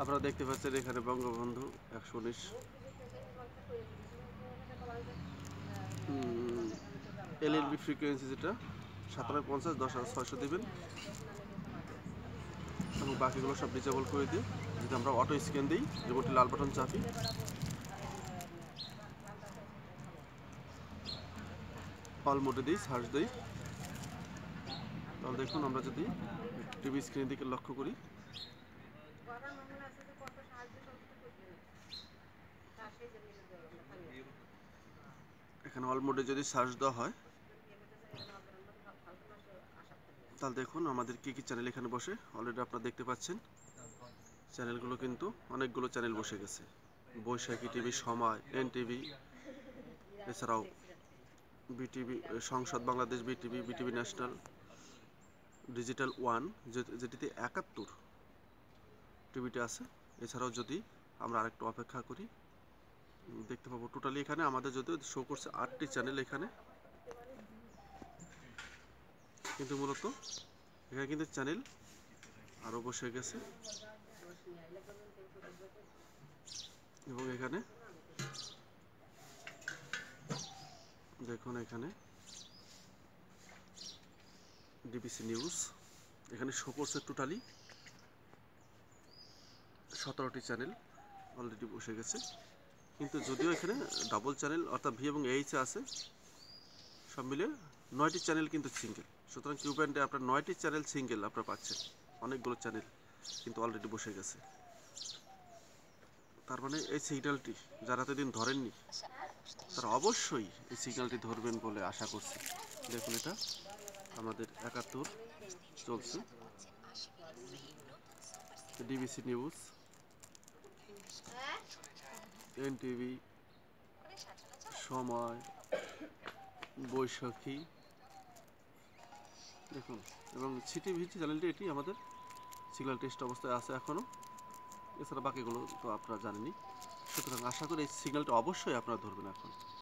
আপনারা দেখতে পাচ্ছেন এখানে বঙ্গবন্ধু একশো উনিশ। এলএলবি ফ্রিকোয়েন্সি যেটা, সাতান্ন, পঞ্চাশ, দশ হাজার ছয়শো দেবেন। এবং বাকিগুলো সব ডিসেবল করে দিই। যদি আমরা অটো স্ক্যান দিই, রিমোটে লাল বাটন চাপি। অল মোডে দিই সার্চ দিই। তাহলে দেখুন আমরা যদি টিভি স্ক্রিনের দিকে লক্ষ্য করি। এখানে অল মোডে যদি সার্চ দেওয়া হয়, তাহলে দেখুন আমাদের কি কি চ্যানেল এখানে বসে। অলরেডি আপনারা দেখতে পাচ্ছেন চ্যানেলগুলো কিন্তু অনেকগুলো চ্যানেল বসে গেছে। Baishakhi TV Somoy N TV এছাড়াও BTV Sangsad Bangladesh BTV BTV national digital one যেটিতে একাত্তর টিভিটি আছে। এছাড়াও যদি আমরা আরেকটু অপেক্ষা করি দেখতে পাবো টোটালি এখানে। আমাদের যদিও শো করছে আটটি চ্যানেল এখানে। কিন্তু মূলত এখানে কিন্তু চ্যানেল আরও বসে গেছে। এবং এখানে দেখুন এখানে ডিবিসি নিউজ এখানে শো করছে টোটালি সতেরোটি চ্যানেল অলরেডি বসে গেছে। কিন্তু যদিও এখানে ডাবল চ্যানেল অর্থাৎ ভি এবং এইচ আছে সব মিলে নয়টি চ্যানেল কিন্তু সিঙ্গেল সুতরাং কিউ ব্যান্ডে আপনার নয়টি চ্যানেল সিঙ্গেল আপনারা পাচ্ছেন। অনেকগুলো চ্যানেল কিন্তু অলরেডি বসে গেছে। তার মানে এই সিগন্যালটি যারা এতদিন ধরেননি তারা অবশ্যই এই সিগন্যালটি ধরবেন বলে আশা করছি। দেখুন এটা আমাদের একাত্তর চলছে। ডিবিসি নিউজ এনটিভি, সময়, বৈশাখী, দেখুন, এবং সিটি ভিটি চ্যানেলটি এটি আমাদের সিগন্যাল টেস্ট অবস্থায় আছে এখনও এছাড়া বাকিগুলো তো আপনারা জানেনই। সুতরাং আশা করি এই সিগন্যালটা অবশ্যই আপনারা ধরবেন এখন।